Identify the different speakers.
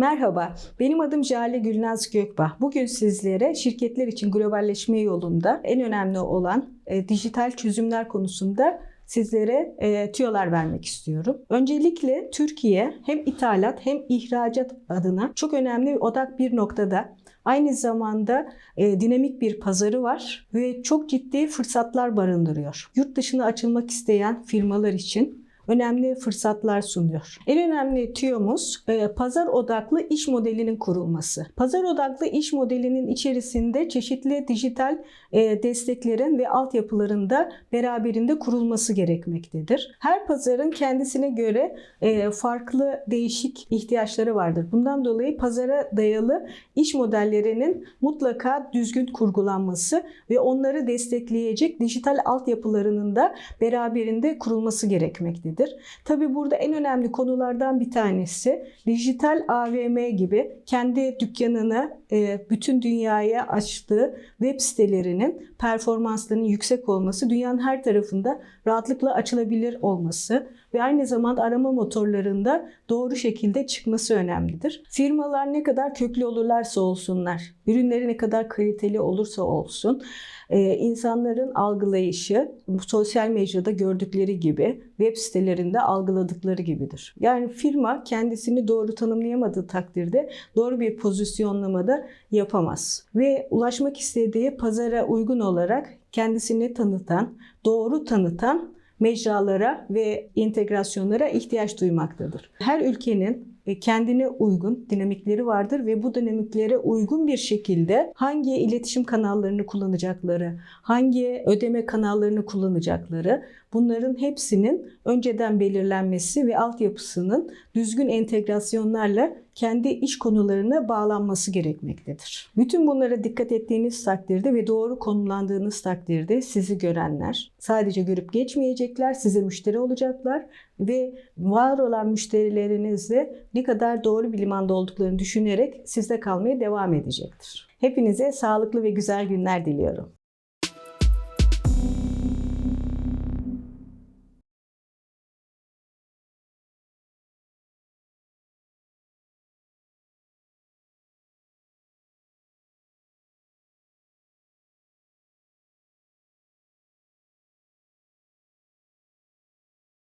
Speaker 1: Merhaba, benim adım Jale Gülnaz Gökbah. Bugün sizlere şirketler için globalleşme yolunda en önemli olan e, dijital çözümler konusunda sizlere e, tüyolar vermek istiyorum. Öncelikle Türkiye hem ithalat hem ihracat adına çok önemli ve odak bir noktada. Aynı zamanda e, dinamik bir pazarı var ve çok ciddi fırsatlar barındırıyor. Yurt dışına açılmak isteyen firmalar için önemli fırsatlar sunuyor. En önemli tüyomuz e, pazar odaklı iş modelinin kurulması. Pazar odaklı iş modelinin içerisinde çeşitli dijital e, desteklerin ve altyapıların da beraberinde kurulması gerekmektedir. Her pazarın kendisine göre e, farklı değişik ihtiyaçları vardır. Bundan dolayı pazara dayalı iş modellerinin mutlaka düzgün kurgulanması ve onları destekleyecek dijital altyapılarının da beraberinde kurulması gerekmektedir. Tabi burada en önemli konulardan bir tanesi dijital AVM gibi kendi dükkanını e, bütün dünyaya açtığı web sitelerinin performanslarının yüksek olması, dünyanın her tarafında rahatlıkla açılabilir olması ve aynı zamanda arama motorlarında doğru şekilde çıkması önemlidir. Firmalar ne kadar köklü olurlarsa olsunlar, ürünleri ne kadar kaliteli olursa olsun, e, insanların algılayışı sosyal medyada gördükleri gibi web sitelerinde algıladıkları gibidir. Yani firma kendisini doğru tanımlayamadığı takdirde doğru bir pozisyonlamada yapamaz. Ve ulaşmak istediği pazara uygun olarak kendisini tanıtan, doğru tanıtan mecralara ve integrasyonlara ihtiyaç duymaktadır. Her ülkenin e, kendine uygun dinamikleri vardır ve bu dinamiklere uygun bir şekilde hangi iletişim kanallarını kullanacakları, hangi ödeme kanallarını kullanacakları bunların hepsinin önceden belirlenmesi ve altyapısının düzgün entegrasyonlarla kendi iş konularına bağlanması gerekmektedir. Bütün bunlara dikkat ettiğiniz takdirde ve doğru konumlandığınız takdirde sizi görenler sadece görüp geçmeyecekler, size müşteri olacaklar ve var olan müşterilerinizle ne kadar doğru bir limanda olduklarını düşünerek sizde kalmaya devam edecektir. Hepinize sağlıklı ve güzel günler diliyorum.